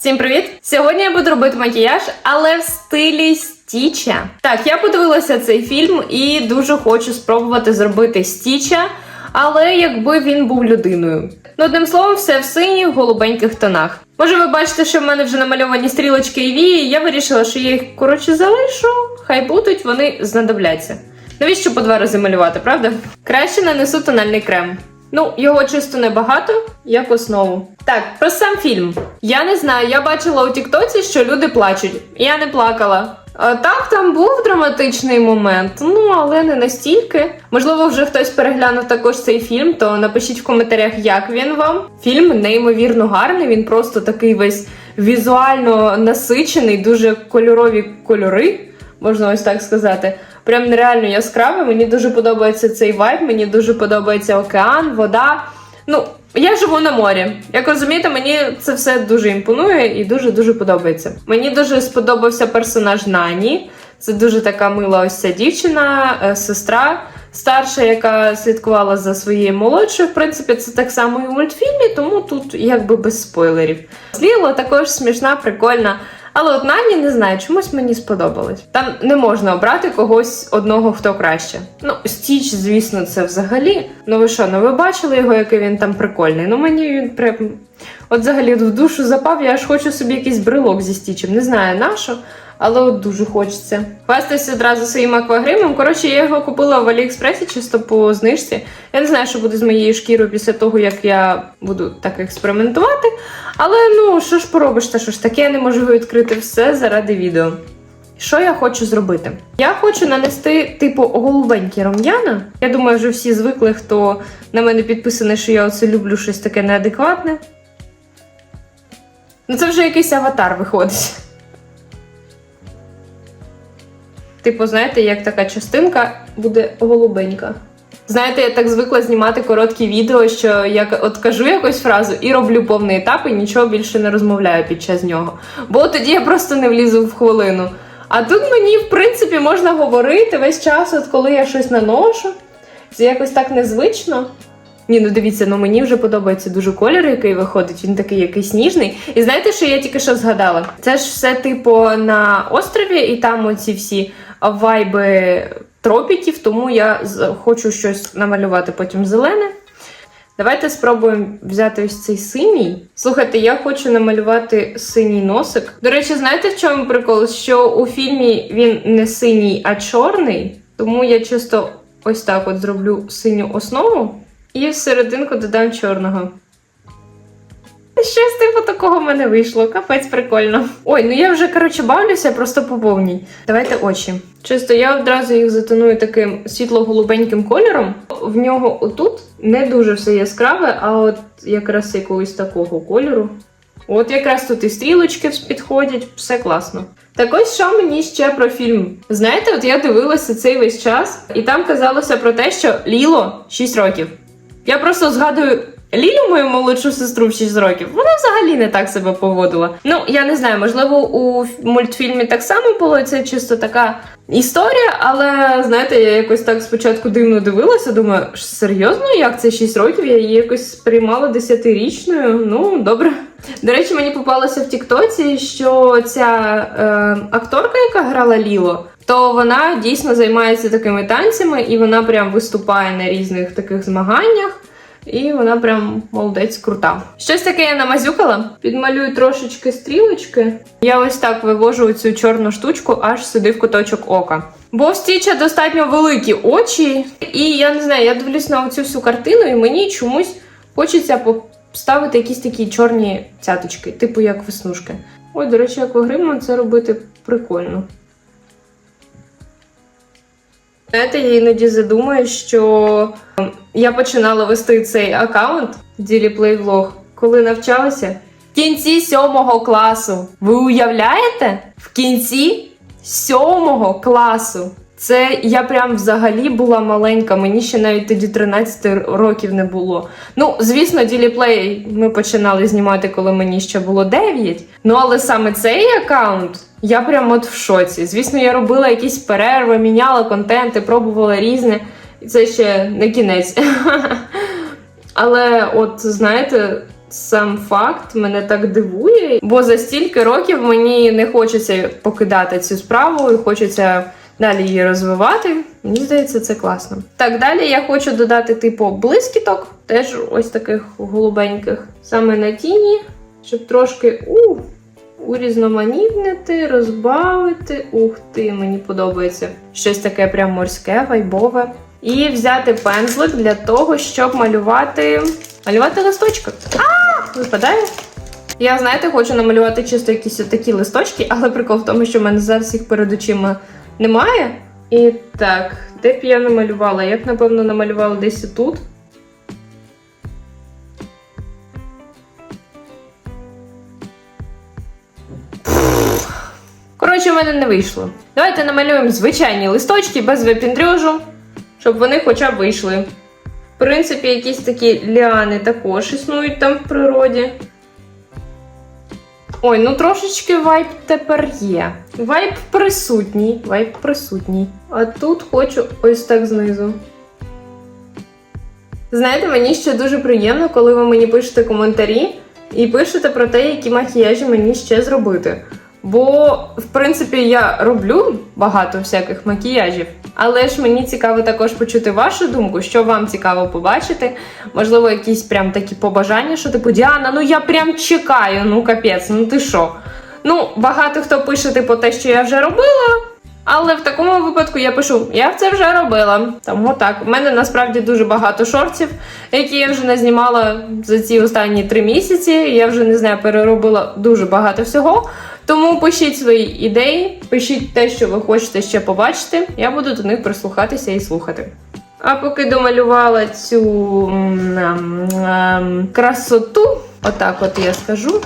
Всім привіт! Сьогодні я буду робити макіяж, але в стилі Стіча. Так, я подивилася цей фільм і дуже хочу спробувати зробити Стіча, але якби він був людиною. Ну, одним словом, все в синіх голубеньких тонах. Може, ви бачите, що в мене вже намальовані стрілочки і вії. Я вирішила, що я їх коротше залишу. Хай будуть, вони знадобляться. Навіщо по два рази малювати, правда? Краще нанесу тональний крем. Ну, його чисто небагато, як основу. Так, про сам фільм. Я не знаю, я бачила у Тіктоці, що люди плачуть. Я не плакала. А, так, там був драматичний момент, ну але не настільки. Можливо, вже хтось переглянув також цей фільм, то напишіть в коментарях, як він вам. Фільм неймовірно гарний, він просто такий весь візуально насичений, дуже кольорові кольори, можна ось так сказати. Прям нереально яскравий. Мені дуже подобається цей вайб, мені дуже подобається океан, вода. Ну, я живу на морі. Як розумієте, мені це все дуже імпонує і дуже дуже подобається. Мені дуже сподобався персонаж Нані. Це дуже така мила ось ця дівчина, е, сестра старша, яка слідкувала за своєю молодшою. В принципі, це так само і в мультфільмі, тому тут якби без спойлерів. Ліло також смішна, прикольна. Але от Нані не знаю, чомусь мені сподобалось. Там не можна обрати когось одного, хто краще. Ну, Стіч, звісно, це взагалі. Ну ви що, ну ви бачили його, який він там прикольний? Ну мені він прям. От взагалі в душу запав, я аж хочу собі якийсь брелок зі стічем. Не знаю на що, але от дуже хочеться. Хвастаюся одразу своїм аквагримом. Коротше, я його купила в Аліекспресі чисто по знижці. Я не знаю, що буде з моєю шкірою після того, як я буду так експериментувати. Але ну, що ж поробиш, та що ж таке, я не можу відкрити все заради відео. Що я хочу зробити? Я хочу нанести типу голубенькі рум'яна. Я думаю, вже всі звикли, хто на мене підписаний, що я оце люблю щось таке неадекватне. Ну, це вже якийсь аватар виходить. Типу, знаєте, як така частинка буде голубенька. Знаєте, я так звикла знімати короткі відео, що я от кажу якусь фразу і роблю повний етап, і нічого більше не розмовляю під час нього. Бо тоді я просто не влізу в хвилину. А тут мені, в принципі, можна говорити весь час, от коли я щось наношу. Це якось так незвично. Ні, ну дивіться, ну мені вже подобається дуже колір, який виходить. Він такий якийсь ніжний. І знаєте, що я тільки що згадала? Це ж все, типу, на острові, і там оці всі вайби тропіків, тому я хочу щось намалювати потім зелене. Давайте спробуємо взяти ось цей синій. Слухайте, я хочу намалювати синій носик. До речі, знаєте в чому прикол? Що у фільмі він не синій, а чорний. Тому я чисто ось так от зроблю синю основу і всерединку додам чорного. Щось типу такого в мене вийшло. Капець прикольно. Ой, ну я вже коротше бавлюся просто по повній. Давайте очі. Чисто я одразу їх затоную таким світло-голубеньким кольором. В нього отут не дуже все яскраве, а от якраз якогось такого кольору. От якраз тут і стрілочки підходять, все класно. Так ось що мені ще про фільм. Знаєте, от я дивилася цей весь час, і там казалося про те, що Ліло 6 років. Я просто згадую Лілю, мою молодшу сестру в 6 років. Вона взагалі не так себе поводила. Ну, я не знаю, можливо, у мультфільмі так само було. Це чисто така історія, але знаєте, я якось так спочатку дивно дивилася. Думаю, серйозно, як це 6 років? Я її якось сприймала десятирічною. Ну, добре. До речі, мені попалося в Тіктоці, що ця е, акторка, яка грала Ліло, то вона дійсно займається такими танцями, і вона прям виступає на різних таких змаганнях. І вона прям молодець крута. Щось таке я намазюкала. Підмалюю трошечки стрілочки. Я ось так вивожу цю чорну штучку аж сюди в куточок ока. Бо в Стіча достатньо великі очі, і я не знаю, я дивлюсь на цю всю картину, і мені чомусь хочеться поставити якісь такі чорні цяточки, типу як веснушки. Ой, до речі, аквагримом це робити прикольно. Знаєте, я іноді задумаю, що ем, я починала вести цей аккаунт Daily Play Vlog, коли навчалася в кінці сьомого класу. Ви уявляєте? В кінці сьомого класу. Це я прям взагалі була маленька, мені ще навіть тоді 13 років не було. Ну, звісно, діліплей ми починали знімати, коли мені ще було 9. Ну, але саме цей аккаунт я прям от в шоці. Звісно, я робила якісь перерви, міняла контенти, пробувала різне. І це ще не кінець. Але, от знаєте, сам факт мене так дивує, бо за стільки років мені не хочеться покидати цю справу і хочеться далі її розвивати. Мені здається, це класно. Так, далі я хочу додати, типу, блискіток, теж ось таких голубеньких, саме на тіні, щоб трошки у, урізноманітнити, розбавити. Ух ти, мені подобається. Щось таке прям морське, вайбове. І взяти пензлик для того, щоб малювати. Малювати листочки. А, випадає. Я, знаєте, хочу намалювати чисто якісь такі листочки, але прикол в тому, що в мене зараз їх перед очима немає. І так, де б я намалювала? Я напевно, намалювала десь тут. Коротше, в мене не вийшло. Давайте намалюємо звичайні листочки без випіндрюжу, щоб вони хоча б вийшли. В принципі, якісь такі ліани також існують там в природі. Ой, ну трошечки вайб тепер є. Вайб присутній, вайб присутній. А тут хочу ось так знизу. Знаєте, мені ще дуже приємно, коли ви мені пишете коментарі і пишете про те, які макіяжі мені ще зробити. Бо, в принципі, я роблю багато всяких макіяжів, але ж мені цікаво також почути вашу думку, що вам цікаво побачити. Можливо, якісь прям такі побажання, що типу Діана, ну я прям чекаю, ну капець, ну ти що? Ну, багато хто пише, типу, те, що я вже робила. Але в такому випадку я пишу, я це вже робила. Тому так, в мене насправді дуже багато шортів, які я вже не знімала за ці останні три місяці. Я вже не знаю, переробила дуже багато всього. Тому пишіть свої ідеї, пишіть те, що ви хочете ще побачити. Я буду до них прислухатися і слухати. А поки домалювала цю м, ем, красоту, отак от я скажу.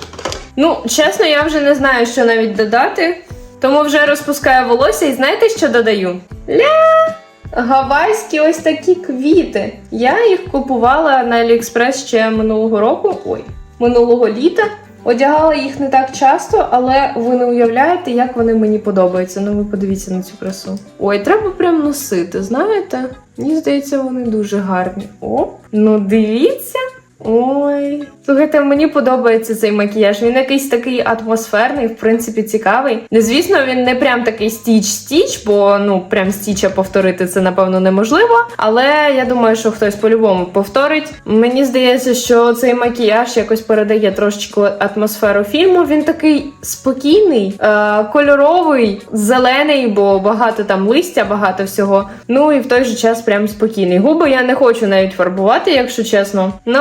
Ну, чесно, я вже не знаю, що навіть додати. Тому вже розпускаю волосся і знаєте, що додаю? Ля! Гавайські ось такі квіти. Я їх купувала на Аліекспрес ще минулого року. Ой, минулого літа. Одягала їх не так часто, але ви не уявляєте, як вони мені подобаються. Ну ви подивіться на цю красу. Ой, треба прям носити, знаєте? Мені здається, вони дуже гарні. О, ну дивіться. Ой, слухайте, мені подобається цей макіяж. Він якийсь такий атмосферний, в принципі, цікавий. Не звісно, він не прям такий стіч-стіч, бо ну прям стіча повторити це напевно неможливо. Але я думаю, що хтось по-любому повторить. Мені здається, що цей макіяж якось передає трошечки атмосферу фільму. Він такий спокійний, е- кольоровий, зелений, бо багато там листя, багато всього. Ну і в той же час прям спокійний. Губи я не хочу навіть фарбувати, якщо чесно. Ну.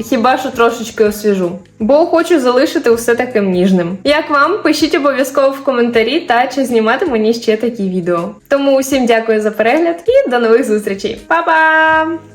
Хіба що трошечки освіжу, бо хочу залишити усе таким ніжним. Як вам? Пишіть обов'язково в коментарі та чи знімати мені ще такі відео. Тому усім дякую за перегляд і до нових зустрічей. Па-па!